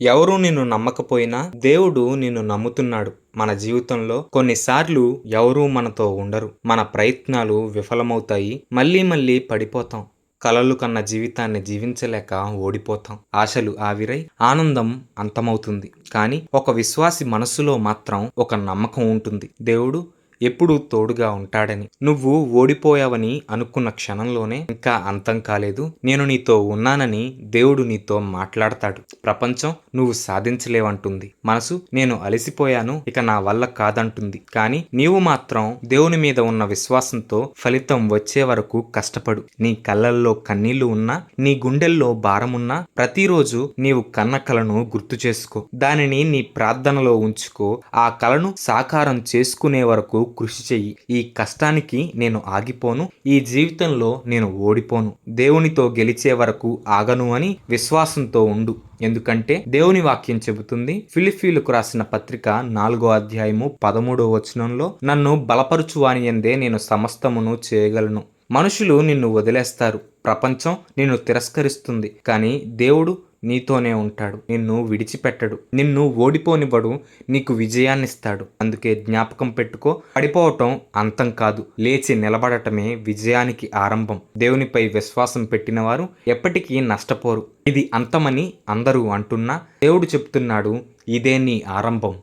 ఎవరూ నిన్ను నమ్మకపోయినా దేవుడు నిన్ను నమ్ముతున్నాడు. మన జీవితంలో కొన్నిసార్లు ఎవరూ మనతో ఉండరు. మన ప్రయత్నాలు విఫలమవుతాయి. మళ్ళీ మళ్ళీ పడిపోతాం. కలలు కన్న జీవితాన్ని జీవించలేక ఓడిపోతాం. ఆశలు ఆవిరై ఆనందం అంతమవుతుంది. కానీ ఒక విశ్వాసి మనస్సులో మాత్రం ఒక నమ్మకం ఉంటుంది. దేవుడు ఎప్పుడూ తోడుగా ఉంటాడని. నువ్వు ఓడిపోయావని అనుకున్న క్షణంలోనే ఇంకా అంతం కాలేదు. నేను నీతో ఉన్నానని దేవుడు నీతో మాట్లాడతాడు. ప్రపంచం నువ్వు సాధించలేవంటుంది. మనసు నేను అలసిపోయాను ఇక నా వల్ల కాదంటుంది. కానీ నీవు మాత్రం దేవుని మీద ఉన్న విశ్వాసంతో ఫలితం వచ్చే వరకు కష్టపడు. నీ కళ్ళల్లో కన్నీళ్ళు ఉన్నా నీ గుండెల్లో భారమున్నా ప్రతిరోజు నీవు కన్న కలను గుర్తు చేసుకో. దానిని నీ ప్రార్థనలో ఉంచుకో. ఆ కలను సాకారం చేసుకునే వరకు కృషి చెయ్యి. ఈ కష్టానికి నేను ఆగిపోను. ఈ జీవితంలో నేను ఓడిపోను. దేవునితో గెలిచే వరకు ఆగను అని విశ్వాసంతో ఉండు. ఎందుకంటే దేవుని వాక్యం చెబుతుంది ఫిలిఫీలకు రాసిన పత్రిక నాలుగో అధ్యాయము పదమూడో వచనంలో నన్ను బలపరుచువాని ఎందే నేను సమస్తమును చేయగలను. మనుషులు నిన్ను వదిలేస్తారు. ప్రపంచం నిన్ను తిరస్కరిస్తుంది. కానీ దేవుడు నీతోనే ఉంటాడు. నిన్ను విడిచిపెట్టడు. నిన్ను ఓడిపోనివ్వడు. నీకు విజయాన్నిస్తాడు. అందుకే జ్ఞాపకం పెట్టుకో. పడిపోవటం అంతం కాదు. లేచి నిలబడటమే విజయానికి ఆరంభం. దేవునిపై విశ్వాసం పెట్టిన వారు ఎప్పటికీ నష్టపోరు. ఇది అంతమని అందరూ అంటున్నా దేవుడు చెప్తున్నాడు ఇదే నీ ఆరంభం.